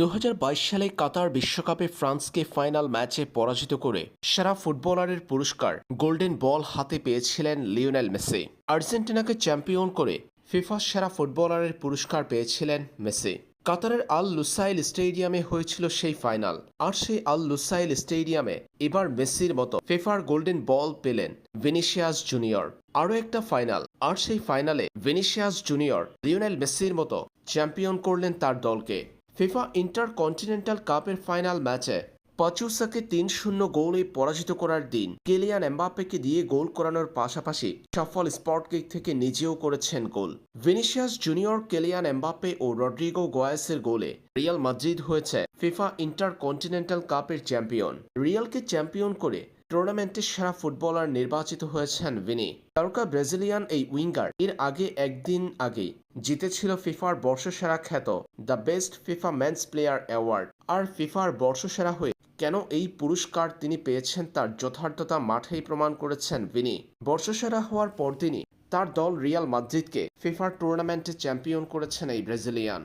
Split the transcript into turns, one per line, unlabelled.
দু হাজার বাইশ সালে কাতার বিশ্বকাপে ফ্রান্সকে ফাইনাল ম্যাচে পরাজিত করে সেরা ফুটবলারের পুরস্কার গোল্ডেন বল হাতে পেয়েছিলেন লিওনেল মেসি। আর্জেন্টিনাকে চ্যাম্পিয়ন করে ফিফা সেরা ফুটবলারের পুরস্কার পেয়েছিলেন মেসি। কাতারের আল লুসাইল স্টেডিয়ামে হয়েছিল সেই ফাইনাল, আর সেই আল লুসাইল স্টেডিয়ামে এবার মেসির মতো ফিফার গোল্ডেন বল পেলেন ভিনিসিয়াস জুনিয়র। আরও একটা ফাইনাল, আর সেই ফাইনালে ভিনিসিয়াস জুনিয়র লিওনেল মেসির মতো চ্যাম্পিয়ন করলেন তার দলকে। ফিফা ইন্টার কন্টিনেন্টাল কাপের ফাইনাল ম্যাচে পাচুসাকে তিন শূন্য গোলে পরাজিত করার দিন কেলিয়ান এমবাপ্পেকে দিয়ে গোল করানোর পাশাপাশি সফল স্পট কিক থেকে নিজেও করেছেন গোল। ভিনিসিয়াস জুনিয়র কেলিয়ান এমবাপ্পে ও রড্রিগো গোয়াসের গোলে রিয়াল মাদ্রিদ হয়েছে ফিফা ইন্টার কন্টিনেন্টাল কাপের চ্যাম্পিয়ন। রিয়ালকে চ্যাম্পিয়ন করে টুর্নামেন্টের সেরা ফুটবলার নির্বাচিত হয়েছেন ভিনি। তারকা ব্রাজিলিয়ান এই উইঙ্গার এর আগে একদিন আগে জিতেছিল ফিফার বর্ষসেরা খ্যাত the best FIFA men's player award. আর ফিফার বর্ষসেরা হয়ে কেন এই পুরস্কার তিনি পেয়েছেন তার যথার্থতা মাঠেই প্রমাণ করেছেন ভিনি। বর্ষসেরা হওয়ার পরদিনই তার দল রিয়াল মাদ্রিদকে ফিফার টুর্নামেন্টে চ্যাম্পিয়ন করেছেন এই ব্রাজিলিয়ান।